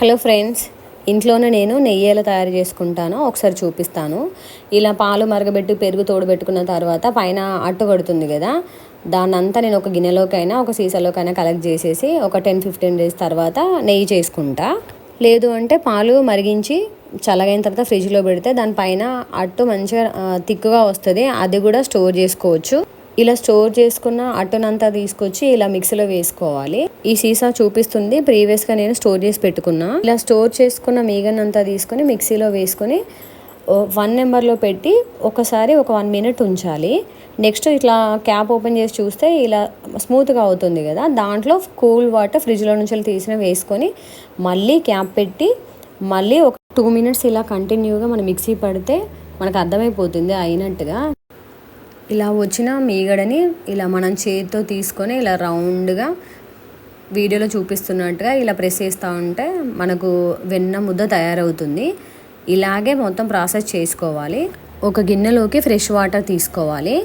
Hello friends ఇంట్లోనే నేను నెయ్యి ఎలా తయారు చేసుకుంటానో. ఒకసారి చూపిస్తాను. ఇలా పాలు మరగబెట్టి పెరుగు తోడుబెట్టుకున్న తర్వాత పైన అట్టు కడుతుంది కదా. దాన్నంతా నేను ఒక గిన్నెలోకైనా ఒక సీసాలోకైనా కలెక్ట్ చేసేసి ఒక టెన్ ఫిఫ్టీన్ డేస్ తర్వాత నెయ్యి చేసుకుంటా. లేదు అంటే పాలు మరిగించి చల్లగైన తర్వాత ఫ్రిడ్జ్లో పెడితే దానిపైన అట్టు మంచిగా తిక్కుగా వస్తుంది. అది కూడా స్టోర్ చేసుకోవచ్చు. ఇలా స్టోర్ చేసుకున్న అట్టునంతా తీసుకొచ్చి ఇలా మిక్సీలో వేసుకోవాలి. ఈ సీసా చూపిస్తుంది. ప్రీవియస్గా నేను స్టోర్ చేసి పెట్టుకున్నా. ఇలా స్టోర్ చేసుకున్న మీగనంతా తీసుకొని మిక్సీలో వేసుకొని వన్ నెంబర్లో పెట్టి ఒకసారి ఒక వన్ మినిట్ ఉంచాలి. నెక్స్ట్ ఇట్లా క్యాప్ ఓపెన్ చేసి చూస్తే ఇలా స్మూత్గా అవుతుంది కదా. దాంట్లో కూల్ వాటర్ ఫ్రిడ్జ్లో నుంచి తీసిన వేసుకొని మళ్ళీ క్యాప్ పెట్టి మళ్ళీ ఒక టూ మినిట్స్ ఇలా కంటిన్యూగా మనం మిక్సీ పడితే మనకు అర్థమైపోతుంది అయినట్టుగా. ఇలా వచ్చిన మీగడని ఇలా మనం చేతితో తీసుకొని ఇలా రౌండ్గా వీడియోలో చూపిస్తున్నట్టుగా ఇలా ప్రెస్ చేస్తూ ఉంటే మనకు వెన్న ముద్ద తయారవుతుంది. ఇలాగే మొత్తం ప్రాసెస్ చేసుకోవాలి. ఒక గిన్నెలోకి ఫ్రెష్ వాటర్ తీసుకోవాలి.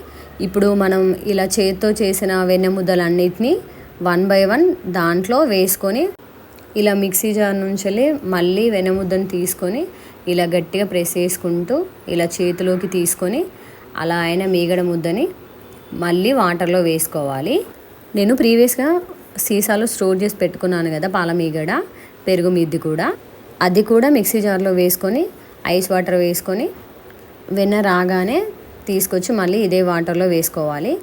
ఇప్పుడు మనం ఇలా చేతితో చేసిన వెన్న ముద్దలన్నిటినీ వన్ బై వన్ దాంట్లో వేసుకొని ఇలా మిక్సీ జార్ నుంచి వెళ్ళి మళ్ళీ వెన్న ముద్దను తీసుకొని ఇలా గట్టిగా ప్రెస్ చేసుకుంటూ ఇలా చేతిలోకి తీసుకొని అలా అయిన మీగడ ముద్దని మళ్ళీ వాటర్లో వేసుకోవాలి. నేను ప్రీవియస్గా సీసాలో స్టోర్ చేసి పెట్టుకున్నాను కదా పాల మీగడ పెరుగు మిద్ది కూడా. అది కూడా మిక్సీ జార్లో వేసుకొని ఐస్ వాటర్ వేసుకొని వెన్న రాగానే తీసుకొచ్చి మళ్ళీ ఇదే వాటర్లో వేసుకోవాలి.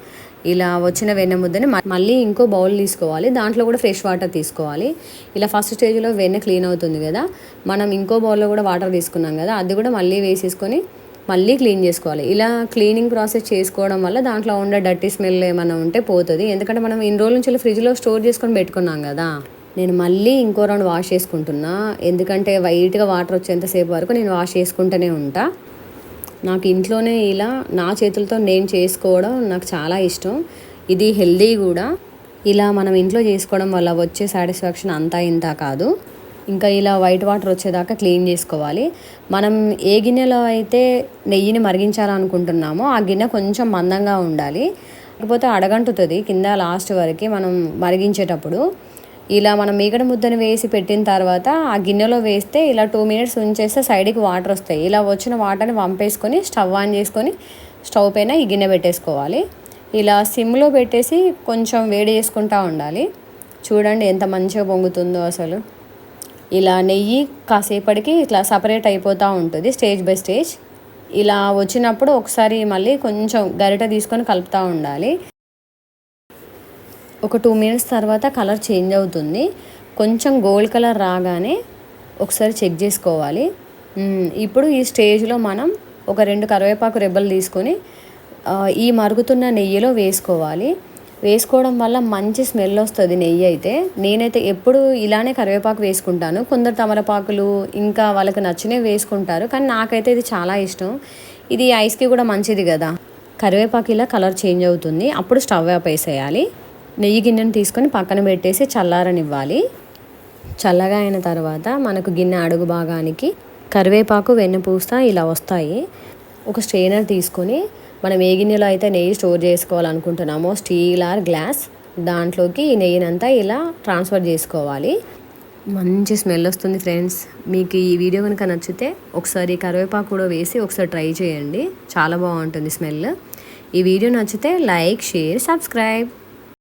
ఇలా వచ్చిన వెన్న ముద్దని మళ్ళీ ఇంకో బౌల్ తీసుకోవాలి. దాంట్లో కూడా ఫ్రెష్ వాటర్ తీసుకోవాలి. ఇలా ఫస్ట్ స్టేజ్లో వెన్న క్లీన్ అవుతుంది కదా. మనం ఇంకో బౌల్లో కూడా వాటర్ తీసుకున్నాం కదా. అది కూడా మళ్ళీ వేసేసుకొని మళ్ళీ క్లీన్ చేసుకోవాలి. ఇలా క్లీనింగ్ ప్రాసెస్ చేసుకోవడం వల్ల దాంట్లో ఉండే డర్టీ స్మెల్ ఏమైనా ఉంటే పోతుంది. ఎందుకంటే మనం ఇన్ని రోజుల నుంచి ఫ్రిడ్జ్లో స్టోర్ చేసుకొని పెట్టుకున్నాం కదా. నేను మళ్ళీ ఇంకో రౌండ్ వాష్ చేసుకుంటున్నా. ఎందుకంటే వైట్గా వాటర్ వచ్చేంతసేపు వరకు నేను వాష్ చేసుకుంటూనే ఉంటా. నాకు ఇంట్లోనే ఇలా నా చేతులతో నేను చేసుకోవడం నాకు చాలా ఇష్టం. ఇది హెల్దీ కూడా. ఇలా మనం ఇంట్లో చేసుకోవడం వల్ల వచ్చే సాటిస్ఫాక్షన్ అంతా ఇంత కాదు. ఇంకా ఇలా వైట్ వాటర్ వచ్చేదాకా క్లీన్ చేసుకోవాలి. మనం ఏ గిన్నెలో అయితే నెయ్యిని మరిగించాలనుకుంటున్నామో ఆ గిన్నె కొంచెం మందంగా ఉండాలి. లేకపోతే అడగంటుతుంది కింద లాస్ట్ వరకు మనం మరిగించేటప్పుడు. ఇలా మనం మీగడ ముద్దను వేసి పెట్టిన తర్వాత ఆ గిన్నెలో వేస్తే ఇలా టూ మినిట్స్ ఉంచేస్తే సైడ్కి వాటర్ వస్తాయి. ఇలా వచ్చిన వాటర్ని పంపేసుకొని స్టవ్ ఆన్ చేసుకొని స్టవ్ పైన ఈ గిన్నె పెట్టేసుకోవాలి. ఇలా సిమ్లో పెట్టేసి కొంచెం వేడి చేసుకుంటూ ఉండాలి. చూడండి ఎంత మంచిగా పొంగుతుందో అసలు. ఇలా నెయ్యి కాసేపటికి ఇట్లా సపరేట్ అయిపోతూ ఉంటుంది స్టేజ్ బై స్టేజ్. ఇలా వచ్చినప్పుడు ఒకసారి మళ్ళీ కొంచెం గరిట తీసుకొని కలుపుతూ ఉండాలి. ఒక టూ మినిట్స్ తర్వాత కలర్ చేంజ్ అవుతుంది. కొంచెం గోల్డ్ కలర్ రాగానే ఒకసారి చెక్ చేసుకోవాలి. ఇప్పుడు ఈ స్టేజ్లో మనం ఒక రెండు కరివేపాకు రెబ్బలు తీసుకొని ఈ మరుగుతున్న నెయ్యిలో వేసుకోవాలి. వేసుకోవడం వల్ల మంచి స్మెల్ వస్తుంది నెయ్యి అయితే. నేనైతే ఎప్పుడు ఇలానే కరివేపాకు వేసుకుంటాను. కొందరు తమలపాకులు ఇంకా వాళ్ళకి నచ్చినవి వేసుకుంటారు. కానీ నాకైతే ఇది చాలా ఇష్టం. ఇది ఐస్కి కూడా మంచిది కదా. కరివేపాకు ఇలా కలర్ చేంజ్ అవుతుంది. అప్పుడు స్టవ్ ఆపేసేయాలి నెయ్యి గిన్నెను తీసుకొని పక్కన పెట్టేసి చల్లారనివ్వాలి. చల్లగా అయిన తర్వాత మనకు గిన్నె అడుగు భాగానికి కరివేపాకు వెన్నపూస్త ఇలా వస్తాయి. ఒక స్ట్రెయినర్ తీసుకొని మనం ఏ గిన్నెలో అయితే నెయ్యి స్టోర్ చేసుకోవాలనుకుంటున్నామో స్టీల్ ఆర్ గ్లాస్ దాంట్లోకి ఈ నెయ్యినంతా ఇలా ట్రాన్స్ఫర్ చేసుకోవాలి. మంచి స్మెల్ వస్తుంది ఫ్రెండ్స్. మీకు ఈ వీడియో కనుక నచ్చితే ఒకసారి కరివేపాకు కూడా వేసి ఒకసారి ట్రై చేయండి. చాలా బాగుంటుంది స్మెల్. ఈ వీడియో నచ్చితే లైక్ షేర్ సబ్స్క్రైబ్.